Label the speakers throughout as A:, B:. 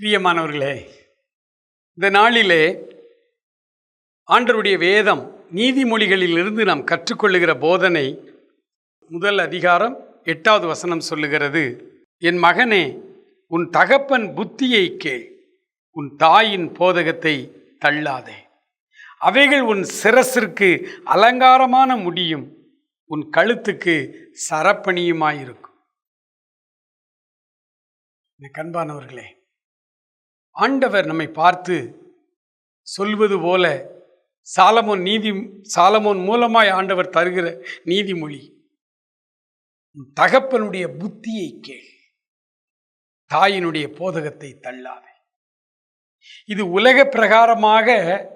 A: பிரியமானவர்களே இந்த நாளிலே ஆண்டருடைய வேதம் நீதிமொழிகளிலிருந்து நாம் கற்றுக்கொள்ளுகிற போதனை முதல் அதிகாரம் எட்டாவது வசனம் சொல்லுகிறது என் மகனே உன் தகப்பன் புத்தியை கேள். உன் தாயின் போதகத்தை தள்ளாதே. அவைகள் உன் சிரசிற்கு அலங்காரமான முடியும். உன் கழுத்துக்கு சரப்பணியுமாயிருக்கும். என் கண்பானவர்களே ஆண்டவர் நம்மை பார்த்து சொல்வது போல சாலமோன் நீதி சாலமோன் மூலமாய் ஆண்டவர் தருகிற நீதிமொழி தகப்பனுடைய புத்தியை கேள். தாயினுடைய போதகத்தை தள்ளாதே. இது உலக பிரகாரமாக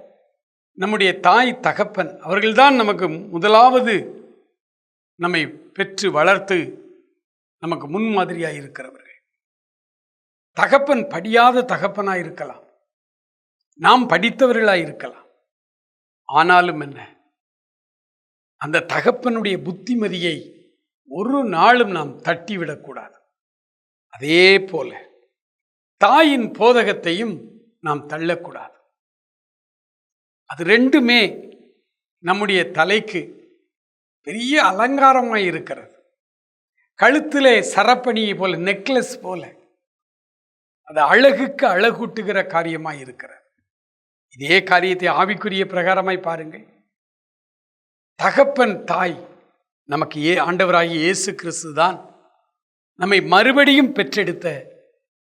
A: நம்முடைய தாய் தகப்பன் அவர்கள்தான் நமக்கு முதலாவது நம்மை பெற்று வளர்த்து நமக்கு முன்மாதிரியாக இருக்கிறவர்கள். தகப்பன் படியாத தகப்பனாக இருக்கலாம். நாம் படித்தவர்களாக இருக்கலாம். ஆனாலும் என்ன? அந்த தகப்பனுடைய புத்திமதியை ஒரு நாளும் நாம் தட்டிவிடக்கூடாது. அதே போல தாயின் போதகத்தையும் நாம் தள்ளக்கூடாது. அது ரெண்டுமே நம்முடைய தலைக்கு பெரிய அலங்காரமாக இருக்கிறது. கழுத்திலே சரப்பணியை போல நெக்லஸ் போல அது அழகுக்கு அழகூட்டுகிற காரியமாக இருக்கிறது. இதே காரியத்தை ஆவிக்குரிய பிரகாரமாய் பாருங்கள். தகப்பன் தாய் நமக்கு ஏ ஆண்டவராகிய இயேசு கிறிஸ்து தான் நம்மை மறுபடியும் பெற்றெடுத்த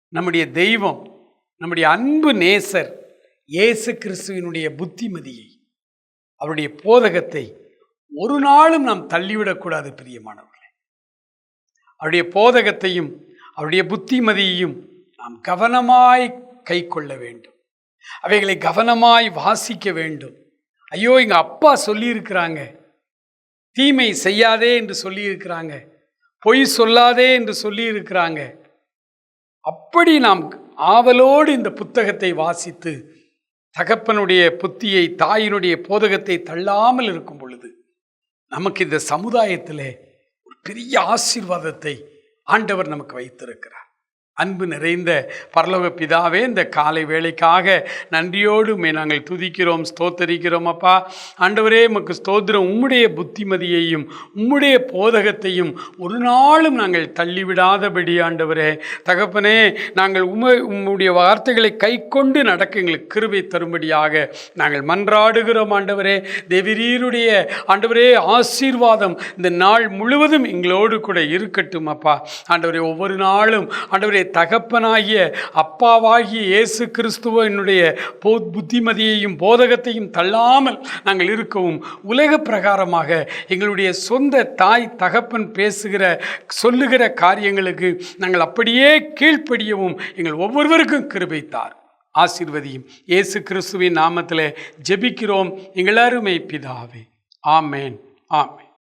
A: நம்முடைய தெய்வம் நம்முடைய அன்பு நேசர் இயேசு கிறிஸ்துவினுடைய புத்திமதியை அவருடைய போதகத்தை ஒரு நாளும் நாம் தள்ளிவிடக்கூடாது பிரியமானவர்களே. அவருடைய போதகத்தையும் அவருடைய புத்திமதியையும் நாம் கவனமாய் கை கொள்ள வேண்டும். அவைகளை கவனமாய் வாசிக்க வேண்டும். ஐயோ எங்கள் அப்பா சொல்லியிருக்கிறாங்க தீமை செய்யாதே என்று சொல்லியிருக்கிறாங்க. பொய் சொல்லாதே என்று சொல்லியிருக்கிறாங்க. அப்படி நாம் ஆவலோடு இந்த புத்தகத்தை வாசித்து தகப்பனுடைய புத்தியை தாயினுடைய போதகத்தை தள்ளாமல் இருக்கும் பொழுது நமக்கு இந்த சமுதாயத்தில் ஒரு பெரிய ஆசீர்வாதத்தை ஆண்டவர் நமக்கு வைத்திருக்கிறார். அன்பு நிறைந்த பரலோக பிதாவே இந்த காலை வேளைக்காக நன்றியோடு உம்மை நாங்கள் துதிக்கிறோம் ஸ்தோத்தரிக்கிறோம் அப்பா. ஆண்டவரே உமக்கு ஸ்தோத்திரம். உம்முடைய புத்திமதியையும் உம்முடைய போதகத்தையும் ஒரு நாளும் நாங்கள் தள்ளிவிடாதபடி ஆண்டவரே. தகப்பனே நாங்கள் உம உம்முடைய வார்த்தைகளை கை கொண்டு நடக்க எங்களுக்கு கிருபை தரும்படியாக நாங்கள் மன்றாடுகிறோம் ஆண்டவரே. தேவிரீருடைய ஆண்டவரே ஆசீர்வாதம் இந்த நாள் முழுவதும் எங்களோடு கூட இருக்கட்டும் அப்பா. ஆண்டவரே ஒவ்வொரு நாளும் ஆண்டவரே தகப்பனாகிய அப்பாவாகிய இயேசு கிறிஸ்துவ என்னுடைய போ புத்திமதியையும் போதகத்தையும் தள்ளாமல் நாங்கள் இருக்கவும் உலக பிரகாரமாக எங்களுடைய சொந்த தாய் தகப்பன் பேசுகிற சொல்லுகிற காரியங்களுக்கு நாங்கள் அப்படியே கீழ்ப்படியவும் எங்கள் ஒவ்வொருவருக்கும் கிருபைத்தார். ஆசிர்வதியும். இயேசு கிறிஸ்துவின் நாமத்தில் ஜெபிக்கிறோம். எங்களாருமே பிதாவே. ஆமேன். ஆமேன்.